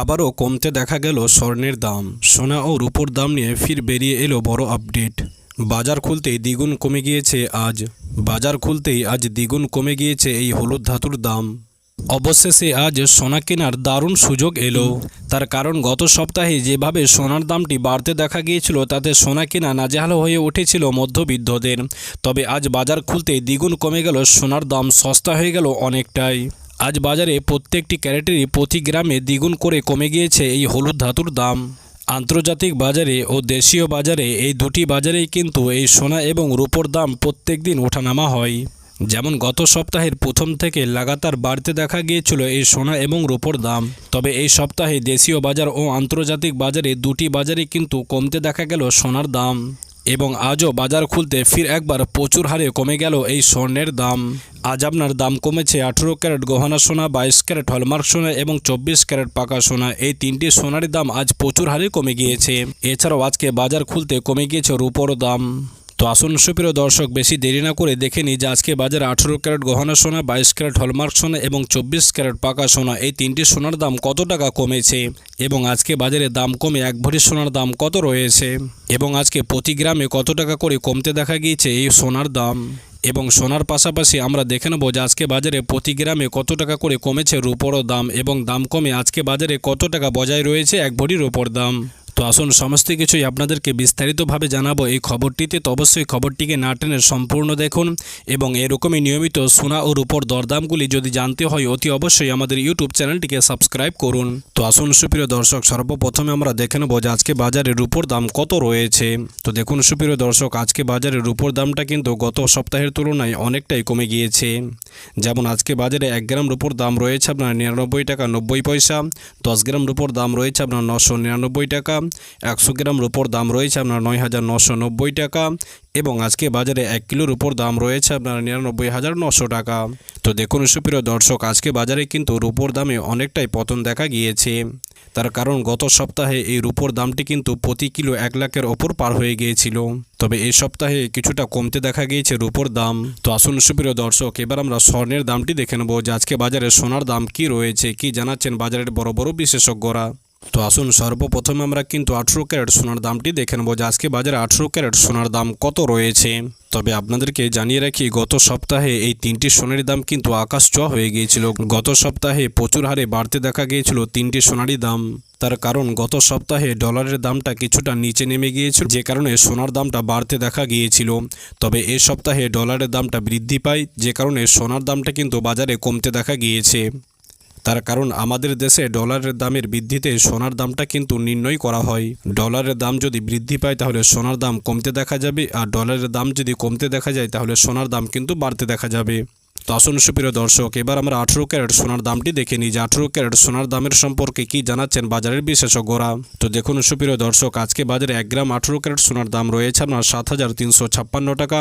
আবারও কমতে দেখা গেল স্বর্ণের দাম। সোনা ও রূপোর দাম নিয়ে ফির বেরিয়ে এলো বড় আপডেট। বাজার খুলতেই দ্বিগুণ কমে গিয়েছে আজ। বাজার খুলতেই আজ দ্বিগুণ কমে গিয়েছে এই হলুদ ধাতুর দাম। অবশেষে আজ সোনা কেনার দারুণ সুযোগ এলো। তার কারণ গত সপ্তাহে যেভাবে সোনার দামটি বাড়তে দেখা গিয়েছিল, তাতে সোনা কেনা নাজেহাল হয়ে উঠেছিল মধ্যবিত্তদের। তবে আজ বাজার খুলতে দ্বিগুণ কমে গেল সোনার দাম, সস্তা হয়ে গেল অনেকটাই। আজ বাজারে প্রত্যেকটি ক্যারেটেরই প্রতি গ্রামে দ্বিগুণ করে কমে গিয়েছে এই হলুদ ধাতুর দাম। আন্তর্জাতিক বাজারে ও দেশীয় বাজারে এই দুটি বাজারেই কিন্তু এই সোনা এবং রূপোর দাম প্রত্যেক দিন ওঠানামা হয়। যেমন গত সপ্তাহের প্রথম থেকে লাগাতার বাড়তে দেখা গিয়েছিল এই সোনা এবং রূপোর দাম। তবে এই সপ্তাহে দেশীয় বাজার ও আন্তর্জাতিক বাজারে দুটি বাজারে কিন্তু কমতে দেখা গেল সোনার দাম। এবং আজও বাজার খুলতে ফির একবার প্রচুর হারে কমে গেল এই স্বর্ণের দাম। আজ আপনার দাম কমেছে আঠেরো ক্যারেট গহনা সোনা, বাইশ ক্যারেট হলমার্ক সোনা এবং চব্বিশ ক্যারেট পাকা সোনা। এই তিনটি সোনার দাম আজ প্রচুর হারে কমে গিয়েছে। এছাড়াও আজকে বাজার খুলতে কমে গিয়েছে রুপোর দাম। তো আসুন সুপ্রিয় দর্শক, বেশি দেরি না করে দেখে নিই যে আজকে বাজারে আঠেরো ক্যারেট গহনা সোনা, বাইশ ক্যারেট হলমার্ক সোনা এবং চব্বিশ ক্যারেট পাকা সোনা। এই তিনটি সোনার দাম কত টাকা কমেছে এবং আজকে বাজারে দাম কমে এক ভরি সোনার দাম কত রয়েছে এবং আজকে প্রতি গ্রামে কত টাকা করে কমতে দেখা গিয়েছে এই সোনার দাম? এবং সোনার পাশাপাশি আমরা দেখে নেব যে আজকে বাজারে প্রতি গ্রামে কত টাকা করে কমেছে রূপোরও দাম এবং দাম কমে আজকে বাজারে কত টাকা বজায় রয়েছে এক ভরি রূপোর দাম। তো আসুন, সমস্ত কিছুই আপনাদেরকে বিস্তারিতভাবে জানাব এই খবরটিতে। তো অবশ্যই খবরটিকে না টেনে সম্পূর্ণ দেখুন এবং এরকমই নিয়মিত সোনা ও রূপোর দরদামগুলি যদি জানতে হয়, অতি অবশ্যই আমাদের ইউটিউব চ্যানেলটিকে সাবস্ক্রাইব করুন। তো আসুন, সুপ্রিয় দর্শক, সর্বপ্রথমে আমরা দেখে নেব যে আজকে বাজারে রূপোর দাম কত রয়েছে। তো দেখুন, সুপ্রিয় দর্শক, আজকে বাজারে রূপোর দামটা কিন্তু গত সপ্তাহের তুলনায় অনেকটাই কমে গিয়েছে। যেমন আজকে বাজারে এক গ্রাম রূপোর দাম রয়েছে আপনার নিরানব্বই টাকা নব্বই পয়সা, দশ গ্রাম রূপোর দাম রয়েছে আপনার নশো নিরানব্বই টাকা একশো গ্রাম রুপোর দাম রয়েছে আপনার নয় হাজার নশো নব্বই টাকা এবং আজকে বাজারে এক কিলোর উপর দাম রয়েছে আপনার নিরানব্বই হাজার নশো টাকা। তো দেখুন সুপ্রিয় দর্শক, আজকে বাজারে কিন্তু রুপোর দামে অনেকটাই পতন দেখা গিয়েছে। তার কারণ গত সপ্তাহে এই রুপোর দামটি কিন্তু প্রতি কিলো এক লাখের ওপর পার হয়ে গিয়েছিল। তবে এই সপ্তাহে কিছুটা কমতে দেখা গিয়েছে রুপোর দাম। তো আসুন সুপ্রিয় দর্শক, এবার আমরা স্বর্ণের দামটি দেখে নেব যে আজকে বাজারে সোনার দাম কি রয়েছে, কি জানাচ্ছেন বাজারের বড় বড় বিশেষজ্ঞরা। তো আসুন সর্বপ্রথমে আমরা কিন্তু আঠেরো ক্যারেট সোনার দামটি দেখে নেব যে আজকে বাজারে আঠেরো ক্যারেট সোনার দাম কত রয়েছে। তবে আপনাদেরকে জানিয়ে রাখি, গত সপ্তাহে এই তিনটি সোনারি দাম কিন্তু আকাশ ছোঁয়া হয়ে গিয়েছিল। গত সপ্তাহে প্রচুর হারে বাড়তে দেখা গিয়েছিল তিনটি সোনারি দাম। তার কারণ গত সপ্তাহে ডলারের দামটা কিছুটা নিচে নেমে গিয়েছিল, যে কারণে সোনার দামটা বাড়তে দেখা গিয়েছিল। তবে এ সপ্তাহে ডলারের দামটা বৃদ্ধি পায়, যে কারণে সোনার দামটা কিন্তু বাজারে কমতে দেখা গিয়েছে। তার কারণ আমাদের দেশে ডলারের দামের বৃদ্ধিতে সোনার দামটা কিন্তু নির্ণয় করা হয়। ডলারের দাম যদি বৃদ্ধি পায় তাহলে সোনার দাম কমতে দেখা যাবে, আর ডলারের দাম যদি কমতে দেখা যায় তাহলে সোনার দাম কিন্তু বাড়তে দেখা যাবে। তো আসুন সুপ্রিয় দর্শক, এবার আমরা আঠেরো ক্যারেট সোনার দামটি দেখে নিই যে আঠেরো ক্যারেট সোনার দামের সম্পর্কে কি জানাচ্ছেন বাজারের বিশেষজ্ঞরা। তো দেখুন সুপ্রিয় দর্শক, আজকে বাজারে এক গ্রাম আঠেরো ক্যারেট সোনার দাম রয়েছে আপনার সাত হাজার তিনশো ছাপ্পান্ন টাকা,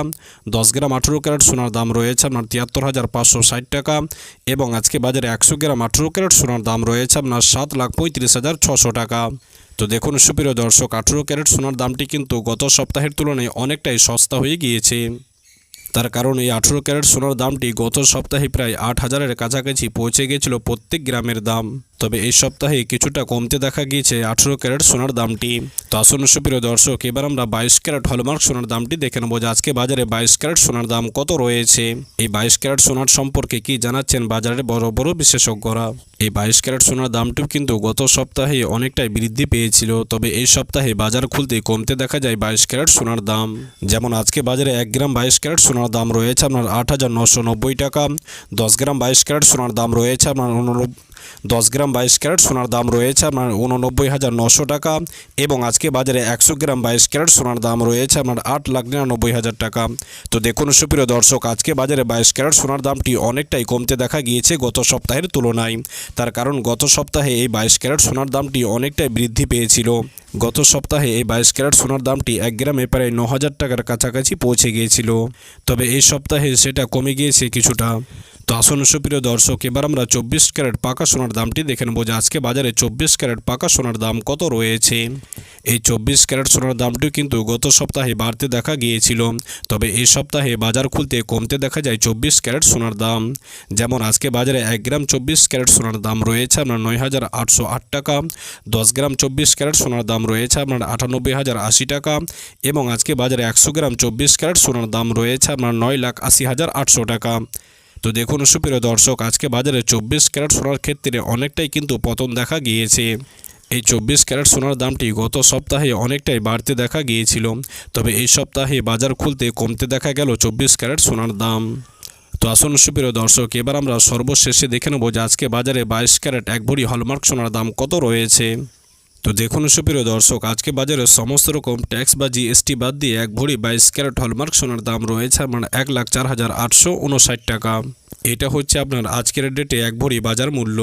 দশ গ্রাম আঠেরো ক্যারেট সোনার দাম রয়েছে আপনার তিয়াত্তর হাজার পাঁচশো ষাট টাকা এবং আজকে বাজারে একশো গ্রাম আঠেরো ক্যারেট সোনার দাম রয়েছে আপনার সাত লাখ পঁয়ত্রিশ হাজার ছশো টাকা। তো দেখুন সুপ্রিয় দর্শক, আঠেরো ক্যারেট সোনার দামটি কিন্তু গত সপ্তাহের তুলনায় অনেকটাই সস্তা হয়ে গিয়েছে। তার কারণ এই আঠেরো ক্যারেট সোনার দামটি গত সপ্তাহে প্রায় আট হাজারের কাছাকাছি পৌঁছে গেছিল প্রত্যেক গ্রামের দাম। তবে এই সপ্তাহে কিছুটা কমতে দেখা গিয়েছে আঠেরো ক্যারেট সোনার দামটি। তো আসুন সুপ্রিয় দর্শক, এবার আমরা বাইশ ক্যারেট হলমার্ক সোনার দামটি দেখে নেব যে আজকে বাজারে বাইশ ক্যারেট সোনার দাম কত রয়েছে। এই বাইশ ক্যারেট সোনার সম্পর্কে কি জানাচ্ছেন বাজারের বড় বড় বিশেষজ্ঞরা? এই বাইশ ক্যারেট সোনার দামটিও কিন্তু গত সপ্তাহে অনেকটাই বৃদ্ধি পেয়েছিল, তবে এই সপ্তাহে বাজার খুলতে কমতে দেখা যায় বাইশ ক্যারেট সোনার দাম। যেমন আজকে বাজারে এক গ্রাম বাইশ ক্যারেট সোনার দাম রয়েছে আপনার আট হাজার নশো নব্বই টাকা, দশ গ্রাম বাইশ ক্যারেট সোনার দাম রয়েছে আপনার দশ গ্রাম বাইশ ক্যারেট সোনার দাম রয়েছে আপনার উননব্বই হাজার নশো টাকা এবং আজকে বাজারে একশো গ্রাম বাইশ ক্যারেট সোনার দাম রয়েছে আপনার আট লাখ নিরানব্বই হাজার টাকা। তো দেখুন সুপ্রিয় দর্শক, আজকে বাজারে বাইশ ক্যারেট সোনার দামটি অনেকটাই কমতে দেখা গিয়েছে গত সপ্তাহের তুলনায়। তার কারণ গত সপ্তাহে এই বাইশ ক্যারেট সোনার দামটি অনেকটাই বৃদ্ধি পেয়েছিল। গত সপ্তাহে এই বাইশ ক্যারেট সোনার দামটি এক গ্রামে প্রায় ন হাজার টাকার কাছাকাছি পৌঁছে গিয়েছিল। তবে এই সপ্তাহে সেটা কমে গিয়েছে কিছুটা। তো আসুন সুপ্রিয় দর্শক, এবার আমরা চব্বিশ ক্যারেট পাকা সোনার দামটি দেখে নেব যে আজকে বাজারে চব্বিশ ক্যারেট পাকা সোনার দাম কত রয়েছে। এই চব্বিশ ক্যারেট সোনার দামটিও কিন্তু গত সপ্তাহে বাড়তে দেখা গিয়েছিল, তবে এই সপ্তাহে বাজার খুলতে কমতে দেখা যায় চব্বিশ ক্যারেট সোনার দাম। যেমন আজকে বাজারে এক গ্রাম চব্বিশ ক্যারেট সোনার দাম রয়েছে আপনার নয় হাজার আটশো আট টাকা, দশ গ্রাম চব্বিশ ক্যারেট সোনার দাম রয়েছে আপনার আটানব্বই হাজার আশি টাকা এবং আজকে বাজারে একশো গ্রাম চব্বিশ ক্যারেট সোনার দাম রয়েছে আপনার নয় লাখ আশি হাজার আটশো টাকা। তো দেখুন সুপ্রিয় দর্শক, আজকে বাজারে চব্বিশ ক্যারেট সোনার ক্ষেত্রে অনেকটাই কিন্তু পতন দেখা গিয়েছে। এই চব্বিশ ক্যারেট সোনার দামটি গত সপ্তাহে অনেকটাই বাড়তে দেখা গিয়েছিল। তবে এই সপ্তাহে বাজার খুলতে কমতে দেখা গেল চব্বিশ ক্যারেট সোনার দাম। তো আসুন সুপ্রিয় দর্শক, এবার আমরা সর্বশেষে দেখে নেব যে আজকে বাজারে বাইশ ক্যারেট এক ভরি হলমার্ক সোনার দাম কত রয়েছে। তো দেখুন সুপ্রিয় দর্শক, আজকে বাজারে সমস্ত রকম ট্যাক্স বা জিএসটি বাদ দিয়ে এক ভরি বাইশ ক্যারেট হলমার্ক সোনার দাম রয়েছে মানে এক লাখ চার হাজার আটশো উনষাট টাকা। এটা হচ্ছে আপনার আজকের ডেটে এক ভরি বাজার মূল্য।